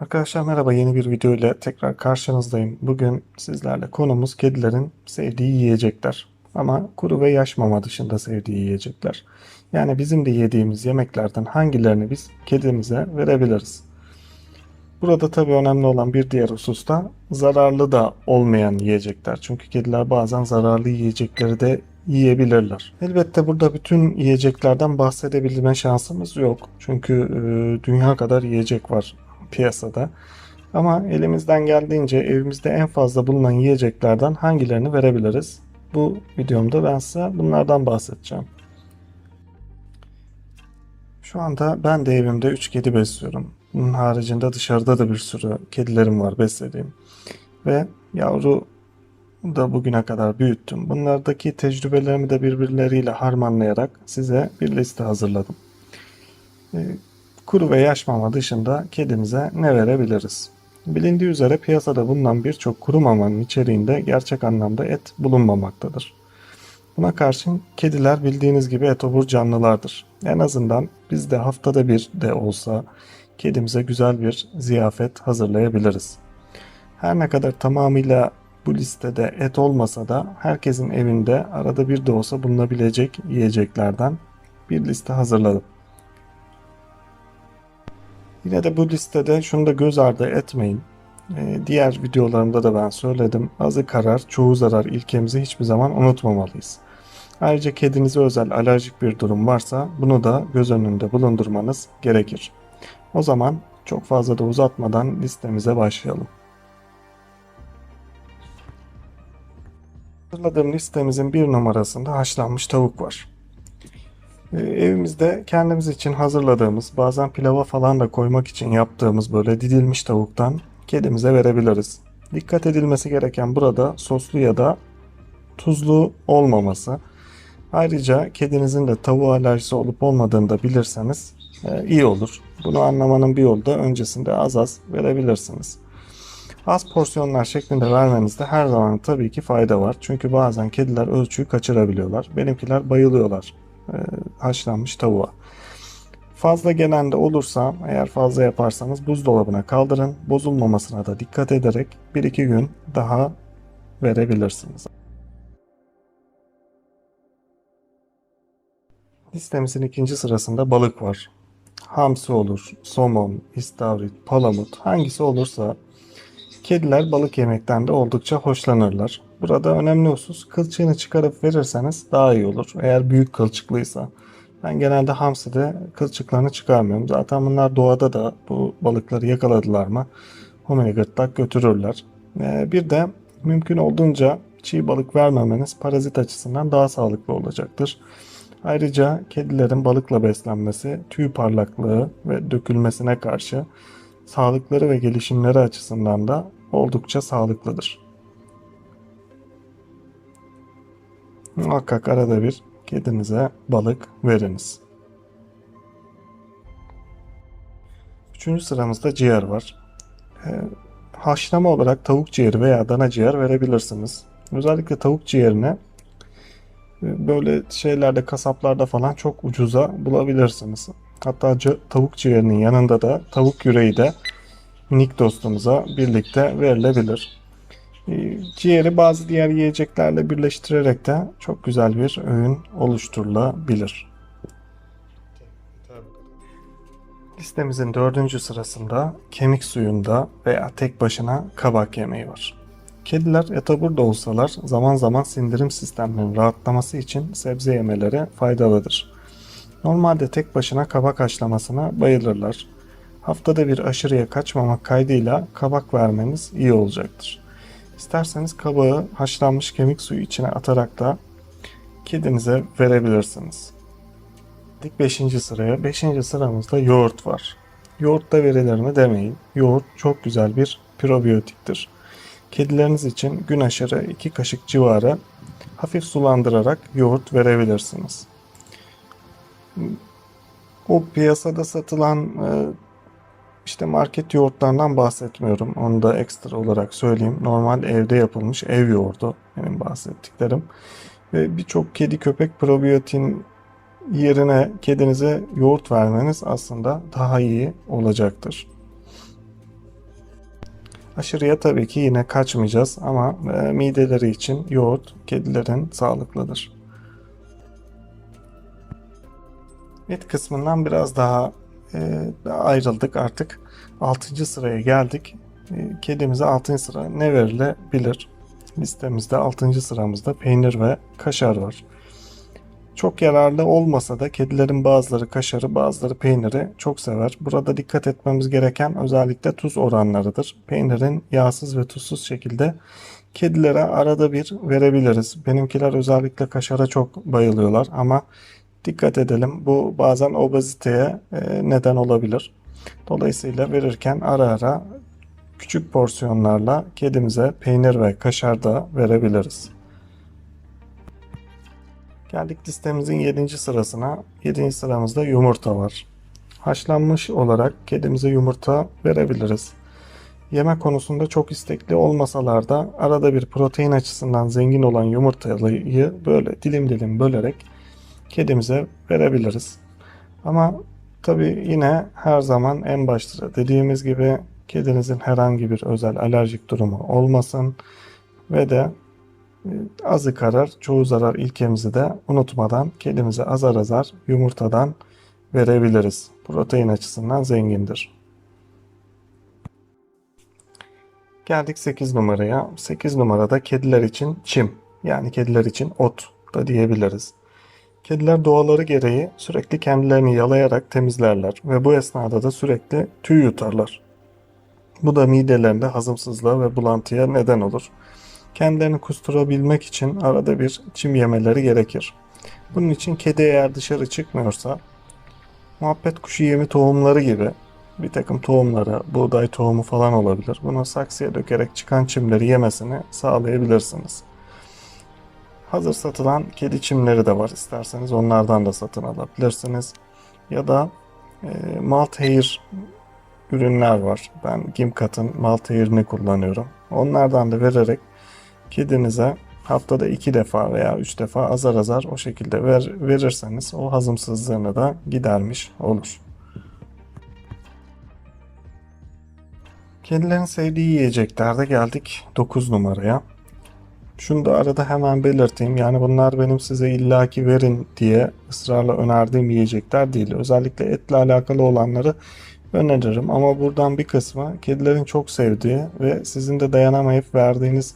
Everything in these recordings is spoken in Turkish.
Arkadaşlar merhaba yeni bir video ile tekrar karşınızdayım. Bugün sizlerle konumuz kedilerin sevdiği yiyecekler. Ama kuru ve yaş mama dışında sevdiği yiyecekler. Yani bizim de yediğimiz yemeklerden hangilerini biz kedimize verebiliriz? Burada tabii önemli olan bir diğer husus da zararlı da olmayan yiyecekler. Çünkü kediler bazen zararlı yiyecekleri de yiyebilirler. Elbette burada bütün yiyeceklerden bahsedebilme şansımız yok. Çünkü e, dünya kadar yiyecek var piyasada. Ama elimizden geldiğince evimizde en fazla bulunan yiyeceklerden hangilerini verebiliriz? Bu videomda ben size bunlardan bahsedeceğim. Şu anda ben de evimde 3 kedi besliyorum. Bunun haricinde dışarıda da bir sürü kedilerim var beslediğim. Ve yavru da bugüne kadar büyüttüm. Bunlardaki tecrübelerimi de birbirleriyle harmanlayarak size bir liste hazırladım. Kuru ve yaş mama dışında kedimize ne verebiliriz? Bilindiği üzere piyasada bulunan birçok kuru mamanın içeriğinde gerçek anlamda et bulunmamaktadır. Buna karşın kediler bildiğiniz gibi etobur canlılardır. En azından biz de haftada bir de olsa kedimize güzel bir ziyafet hazırlayabiliriz. Her ne kadar tamamıyla bu listede et olmasa da herkesin evinde arada bir de olsa bulunabilecek yiyeceklerden bir liste hazırladım. Yine de bu listede şunu da göz ardı etmeyin. Ee, diğer videolarımda da ben söyledim. Azı karar, çoğu zarar ilkemizi hiçbir zaman unutmamalıyız. Ayrıca kedinize özel alerjik bir durum varsa bunu da göz önünde bulundurmanız gerekir. O zaman çok fazla da uzatmadan listemize başlayalım. Hazırladığım listemizin bir numarasında haşlanmış tavuk var. Ee, Evimizde kendimiz için hazırladığımız, bazen pilava falan da koymak için yaptığımız böyle didilmiş tavuktan kedimize verebiliriz. Dikkat edilmesi gereken burada soslu ya da tuzlu olmaması. Ayrıca kedinizin de tavuğa alerjisi olup olmadığını da bilirseniz e, iyi olur. Bunu anlamanın bir yolu da öncesinde az az verebilirsiniz. Az porsiyonlar şeklinde vermenizde her zaman tabii ki fayda var. Çünkü bazen kediler ölçüyü kaçırabiliyorlar. Benimkiler bayılıyorlar haşlanmış tavuğa. Fazla gelen de olursa eğer fazla yaparsanız buzdolabına kaldırın. Bozulmamasına da dikkat ederek 1-2 gün daha verebilirsiniz. Listemizin ikinci sırasında balık var. Hamsi olur, somon, istavrit, palamut hangisi olursa kediler balık yemekten de oldukça hoşlanırlar. Burada önemli husus kılçığını çıkarıp verirseniz daha iyi olur. Eğer büyük kılçıklıysa. Ben genelde hamside kılçıklarını çıkarmıyorum. Zaten bunlar doğada da bu balıkları yakaladılar mı homini gırtlak götürürler. Ee, bir de mümkün olduğunca çiğ balık vermemeniz parazit açısından daha sağlıklı olacaktır. Ayrıca kedilerin balıkla beslenmesi tüy parlaklığı ve dökülmesine karşı sağlıkları ve gelişimleri açısından da oldukça sağlıklıdır. Muhakkak arada bir kedinize balık veriniz. Üçüncü sıramızda ciğer var. Ee, haşlama olarak tavuk ciğeri veya dana ciğer verebilirsiniz. Özellikle tavuk ciğerini e, böyle şeylerde kasaplarda falan çok ucuza bulabilirsiniz. Hatta tavuk ciğerinin yanında da tavuk yüreği de minik dostumuza birlikte verilebilir. E, Ciğeri bazı diğer yiyeceklerle birleştirerek de çok güzel bir öğün oluşturulabilir. Listemizin dördüncü sırasında kemik suyunda veya tek başına kabak yemeği var. Kediler etobur da olsalar zaman zaman sindirim sistemlerinin rahatlaması için sebze yemeleri faydalıdır. Normalde tek başına kabak haşlamasına bayılırlar. Haftada bir aşırıya kaçmamak kaydıyla kabak vermeniz iyi olacaktır. İsterseniz kabağı haşlanmış kemik suyu içine atarak da kedinize verebilirsiniz. Dik 5. sıraya. 5. sıramızda yoğurt var. Yoğurt da verilir mi demeyin. Yoğurt çok güzel bir probiyotiktir. Kedileriniz için gün aşırı 2 kaşık civarı hafif sulandırarak yoğurt verebilirsiniz. O piyasada satılan e, işte market yoğurtlarından bahsetmiyorum. Onu da ekstra olarak söyleyeyim. Normal evde yapılmış ev yoğurdu benim bahsettiklerim. Ve birçok kedi köpek probiyotin yerine kedinize yoğurt vermeniz aslında daha iyi olacaktır. Aşırıya tabii ki yine kaçmayacağız ama e, mideleri için yoğurt kedilerin sağlıklıdır. Et kısmından biraz daha ayrıldık artık. 6. sıraya geldik. E, kedimize 6. sıra ne verilebilir? Listemizde 6. sıramızda peynir ve kaşar var. Çok yararlı olmasa da kedilerin bazıları kaşarı bazıları peyniri çok sever. Burada dikkat etmemiz gereken özellikle tuz oranlarıdır. Peynirin yağsız ve tuzsuz şekilde kedilere arada bir verebiliriz. Benimkiler özellikle kaşara çok bayılıyorlar ama dikkat edelim bu bazen obeziteye e, neden olabilir. Dolayısıyla verirken ara ara küçük porsiyonlarla kedimize peynir ve kaşar da verebiliriz. Geldik listemizin 7. sırasına. 7. sıramızda yumurta var. Haşlanmış olarak kedimize yumurta verebiliriz. Yeme konusunda çok istekli olmasalar da arada bir protein açısından zengin olan yumurtayı böyle dilim dilim bölerek kedimize verebiliriz. Ama tabi yine her zaman en başta dediğimiz gibi kedinizin herhangi bir özel alerjik durumu olmasın ve de azı karar, çoğu zarar ilkemizi de unutmadan kedimize azar azar yumurtadan verebiliriz. Protein açısından zengindir. Geldik 8 numaraya. 8 numarada kediler için çim yani kediler için ot da diyebiliriz. Kediler doğaları gereği sürekli kendilerini yalayarak temizlerler ve bu esnada da sürekli tüy yutarlar. Bu da midelerinde hazımsızlığa ve bulantıya neden olur kendilerini kusturabilmek için arada bir çim yemeleri gerekir. Bunun için kedi eğer dışarı çıkmıyorsa muhabbet kuşu yemi tohumları gibi bir takım tohumları, buğday tohumu falan olabilir. Bunu saksıya dökerek çıkan çimleri yemesini sağlayabilirsiniz. Hazır satılan kedi çimleri de var. İsterseniz onlardan da satın alabilirsiniz. Ya da e, Malthair ürünler var. Ben Gimkat'ın Malthairini kullanıyorum. Onlardan da vererek kedinize haftada iki defa veya üç defa azar azar o şekilde ver, verirseniz o hazımsızlığını da gidermiş olur. Kedilerin sevdiği yiyeceklerde geldik 9 numaraya. Şunu da arada hemen belirteyim. Yani bunlar benim size illaki verin diye ısrarla önerdiğim yiyecekler değil. Özellikle etle alakalı olanları öneririm. Ama buradan bir kısmı kedilerin çok sevdiği ve sizin de dayanamayıp verdiğiniz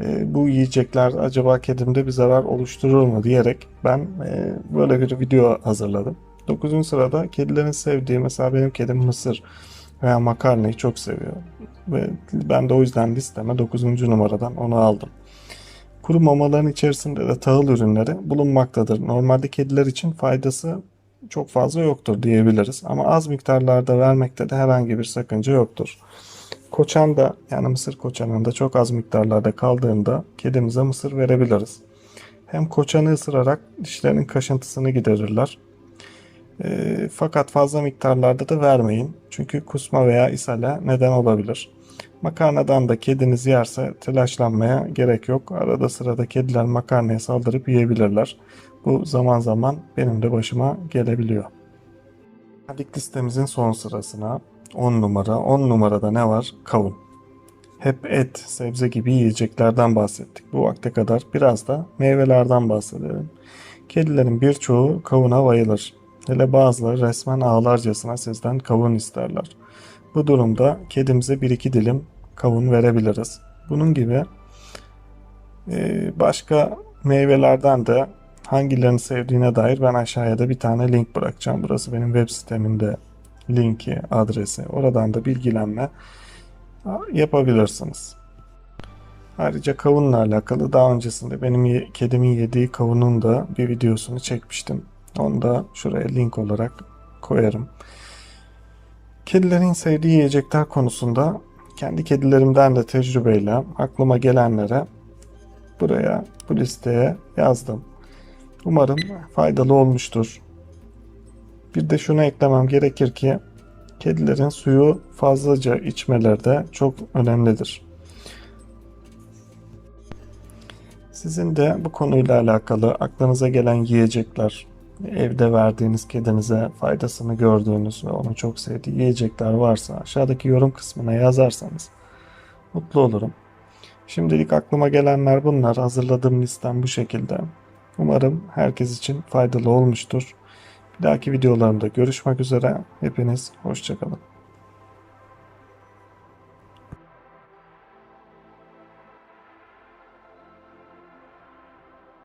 e, bu yiyecekler acaba kedimde bir zarar oluşturur mu diyerek ben e, böyle bir video hazırladım. 9. sırada kedilerin sevdiği mesela benim kedim mısır veya makarnayı çok seviyor. Ve ben de o yüzden listeme 9. numaradan onu aldım. Kuru mamaların içerisinde de tahıl ürünleri bulunmaktadır. Normalde kediler için faydası çok fazla yoktur diyebiliriz. Ama az miktarlarda vermekte de herhangi bir sakınca yoktur. Koçan da yani mısır koçanında çok az miktarlarda kaldığında kedimize mısır verebiliriz. Hem koçanı ısırarak dişlerinin kaşıntısını giderirler. E, fakat fazla miktarlarda da vermeyin. Çünkü kusma veya ishale neden olabilir. Makarnadan da kediniz yerse telaşlanmaya gerek yok. Arada sırada kediler makarnaya saldırıp yiyebilirler. Bu zaman zaman benim de başıma gelebiliyor. Geldik listemizin son sırasına. 10 numara. 10 numarada ne var? Kavun. Hep et, sebze gibi yiyeceklerden bahsettik. Bu vakte kadar biraz da meyvelerden bahsedelim. Kedilerin birçoğu kavuna bayılır. Hele bazıları resmen ağlarcasına sizden kavun isterler. Bu durumda kedimize bir iki dilim kavun verebiliriz. Bunun gibi e, başka meyvelerden de hangilerini sevdiğine dair ben aşağıya da bir tane link bırakacağım. Burası benim web siteminde linki, adresi. Oradan da bilgilenme yapabilirsiniz. Ayrıca kavunla alakalı daha öncesinde benim kedimin yediği kavunun da bir videosunu çekmiştim. Onu da şuraya link olarak koyarım. Kedilerin sevdiği yiyecekler konusunda kendi kedilerimden de tecrübeyle aklıma gelenlere buraya bu listeye yazdım. Umarım faydalı olmuştur. Bir de şunu eklemem gerekir ki kedilerin suyu fazlaca içmeleri de çok önemlidir. Sizin de bu konuyla alakalı aklınıza gelen yiyecekler, evde verdiğiniz kedinize faydasını gördüğünüz ve onu çok sevdiği yiyecekler varsa aşağıdaki yorum kısmına yazarsanız mutlu olurum. Şimdilik aklıma gelenler bunlar. Hazırladığım listem bu şekilde. Umarım herkes için faydalı olmuştur. Bir dahaki videolarımda görüşmek üzere. Hepiniz hoşçakalın.